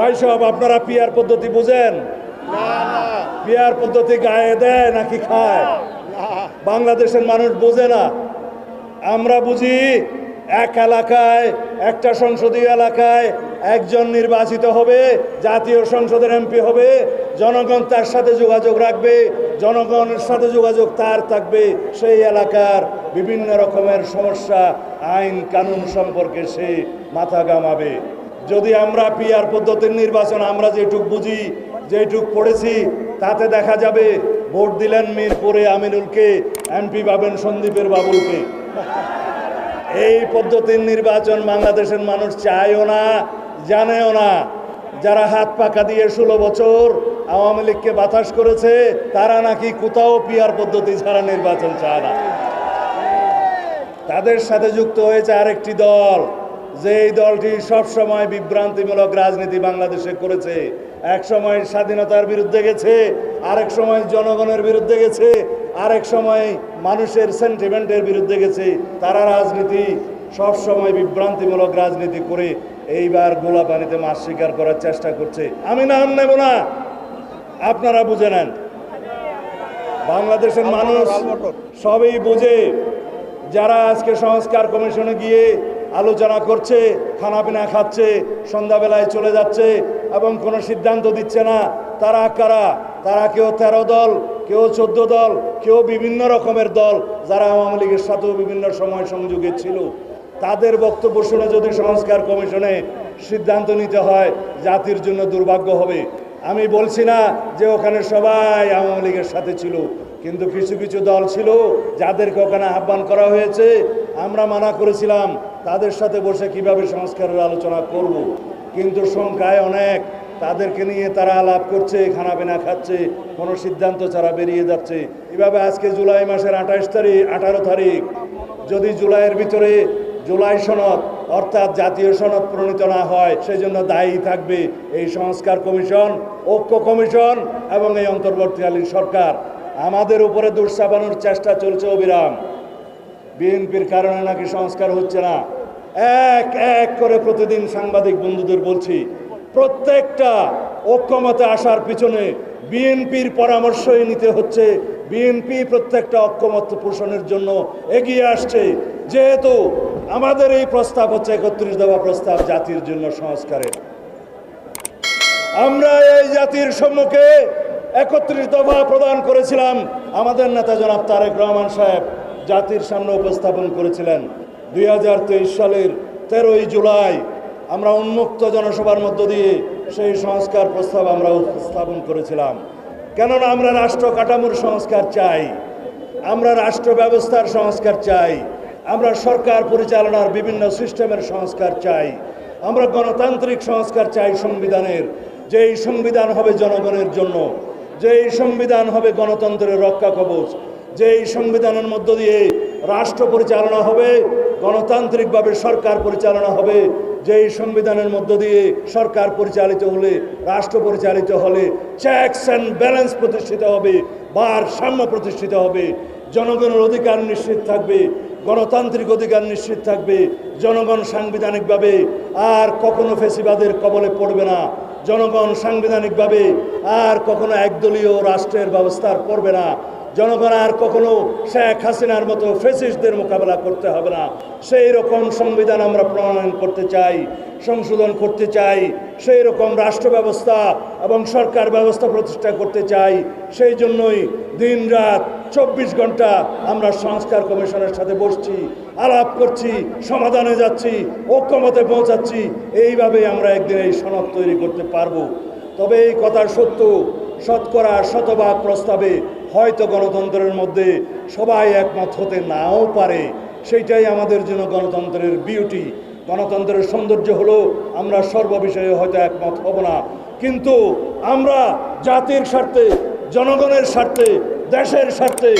ভাই সব আপনারা পিয়ার পদ্ধতি বুঝেন? পিয়ার পদ্ধতি গায়ে দেয় নাকি খায়? বাংলাদেশের মানুষ বোঝে না। আমরা বুঝি এক এলাকায়, একটা সংসদীয় এলাকায় একজন নির্বাচিত হবে, জাতীয় সংসদের এমপি হবে, জনগণ তার সাথে যোগাযোগ রাখবে, জনগণের সাথে যোগাযোগ তার থাকবে। সেই এলাকার বিভিন্ন রকমের সমস্যা, আইন, কানুন সম্পর্কে সে মাথা গামাবে যদি আমরা পিয়ার পদ্ধতির নির্বাচন, আমরা যেটুক বুঝি, যেটুক পড়েছি, তাতে দেখা যাবে ভোট দিলেন মিরপুরে আমিনুলকে, এমপি পাবেন সন্দীপের বাবুলকে। এই পদ্ধতির নির্বাচন বাংলাদেশের মানুষ চায়ও না, জানেও না। যারা হাত পাকা দিয়ে ষোলো বছর আওয়ামী লীগকে বাতাস করেছে, তারা নাকি কোথাও পিয়ার পদ্ধতি ছাড়া নির্বাচন চায় না। তাদের সাথে যুক্ত হয়েছে আরেকটি দল যে এই দলটি সবসময় বিভ্রান্তিমূলক রাজনীতি বাংলাদেশে করেছে এক সময় স্বাধীনতার বিরুদ্ধে গেছে আরেক সময় জনগণের বিরুদ্ধে গেছে আরেক সময় মানুষের সেন্টিমেন্টের বিরুদ্ধে গেছে তারা রাজনীতি সবসময় বিভ্রান্তিমূলক রাজনীতি করে এইবার গোলা পানিতে মাছ শিকার করার চেষ্টা করছে। আমি নাম নেব না আপনারা বুঝে নেন। বাংলাদেশের মানুষ সবই বুঝে যারা আজকে সংস্কার কমিশনে গিয়ে আলোচনা করছে খানাপিনা খাচ্ছে, সন্ধ্যাবেলায় চলে যাচ্ছে এবং কোনো সিদ্ধান্ত দিচ্ছে না, তারা কারা? তারা কেউ তেরো দল, কেউ চোদ্দ দল, কেউ বিভিন্ন রকমের দল যারা আওয়ামী লীগের সাথেও বিভিন্ন সময় সংযোগে ছিল। তাদের বক্তব্য শুনে যদি সংস্কার কমিশনে সিদ্ধান্ত নিতে হয়, জাতির জন্য দুর্ভাগ্য হবে। আমি বলছি না যে ওখানে সবাই আওয়ামী লীগের সাথে ছিল। কিন্তু কিছু কিছু দল ছিল যাদেরকে ওখানে আহ্বান করা হয়েছে। আমরা মানা করেছিলাম তাদের সাথে বসে কীভাবে সংস্কারের আলোচনা করব। কিন্তু সংখ্যায় অনেক। তাদেরকে নিয়ে তারা আলাপ করছে খানা খানাপিনা খাচ্ছে, কোনো সিদ্ধান্ত ছাড়া বেরিয়ে যাচ্ছে। এভাবে আজকে জুলাই মাসের আঠাশ তারিখ, আঠারো তারিখ। যদি জুলাইয়ের ভিতরে জুলাই সনদ, অর্থাৎ জাতীয় সনদ প্রণীত না হয় সেই জন্য দায়ী থাকবে এই সংস্কার কমিশন, ঐক্য কমিশন এবং এই অন্তর্বর্তীকালীন সরকার। আমাদের উপরে দুঃসাবানোর চেষ্টা চলছে অবিরাম। বিএনপির কারণে নাকি সংস্কার হচ্ছে না। এক এক করে প্রতিদিন সাংবাদিক বন্ধুদের বলছি, প্রত্যেকটা ঐক্যমতে আসার পিছনে বিএনপির পরামর্শই নিতে হচ্ছে। বিএনপি প্রত্যেকটা ঐক্যমত পোষণের জন্য এগিয়ে আসছে। যেহেতু আমাদের এই প্রস্তাব হচ্ছে একত্রিশ দেওয়া প্রস্তাব জাতির জন্য সংস্কারের। আমরা এই জাতির সম্মুখে একত্রিশ দফা প্রদান করেছিলাম। আমাদের নেতা জনাব তারেক রহমান সাহেব জাতির সামনে উপস্থাপন করেছিলেন। দুই হাজার তেইশ সালের তেরোই জুলাই আমরা উন্মুক্ত জনসভার মধ্য দিয়ে সেই সংস্কার প্রস্তাব আমরা উপস্থাপন করেছিলাম। কেননা আমরা রাষ্ট্র কাঠামোর সংস্কার চাই, আমরা রাষ্ট্র ব্যবস্থার সংস্কার চাই, আমরা সরকার পরিচালনার বিভিন্ন সিস্টেমের সংস্কার চাই, আমরা গণতান্ত্রিক সংস্কার চাই সংবিধানের। যে এই সংবিধান হবে জনগণের জন্য যে এই সংবিধান হবে গণতন্ত্রের রক্ষা কবচ যে এই সংবিধানের মধ্য দিয়ে রাষ্ট্র পরিচালনা হবে, গণতান্ত্রিকভাবে সরকার পরিচালনা হবে যে এই সংবিধানের মধ্য দিয়ে সরকার পরিচালিত হলে, রাষ্ট্র পরিচালিত হলে চেকস অ্যান্ড ব্যালেন্স প্রতিষ্ঠিত হবে, ভারসাম্য প্রতিষ্ঠিত হবে, জনগণের অধিকার নিশ্চিত থাকবে, গণতান্ত্রিক অধিকার নিশ্চিত থাকবে, জনগণ সাংবিধানিকভাবে আর কখনো ফেসিবাদের কবলে পড়বে না। জনগণ সাংবিধানিকভাবে আর কখনো একদলীয় রাষ্ট্রের ব্যবস্থার করবে না। জনগণ আর কখনো শেখ হাসিনার মতো ফেসিস্টদের মোকাবেলা করতে হবে না। সেই রকম সংবিধান আমরা প্রণয়ন করতে চাই, সংশোধন করতে চাই সেই রকম রাষ্ট্র ব্যবস্থা এবং সরকার ব্যবস্থা প্রতিষ্ঠা করতে চাই। সেই জন্যই দিন রাত চব্বিশ ঘণ্টা আমরা সংস্কার কমিশনের সাথে বসছি, আলাপ করছি, সমাধানে যাচ্ছি, ঐক্যমতে পৌঁছাচ্ছি। এইভাবেই আমরা একদিন এই সনদ তৈরি করতে পারব। তবে এই কথা সত্য, শতকরা শতভাগ প্রস্তাবে হয়তো গণতন্ত্রের মধ্যে সবাই একমত হতে নাও পারে, সেইটাই আমাদের জন্য গণতন্ত্রের বিউটি গণতন্ত্রের সৌন্দর্য হলো আমরা সর্ববিষয়ে হয়তো একমত হব না। কিন্তু আমরা জাতির স্বার্থে, জনগণের স্বার্থে, দেশের স্বার্থে,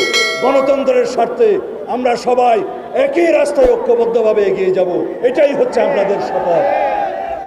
গণতন্ত্রের স্বার্থে আমরা সবাই একই রাস্তায় ঐক্যবদ্ধভাবে এগিয়ে যাব। এটাই হচ্ছে আপনাদের শপথ।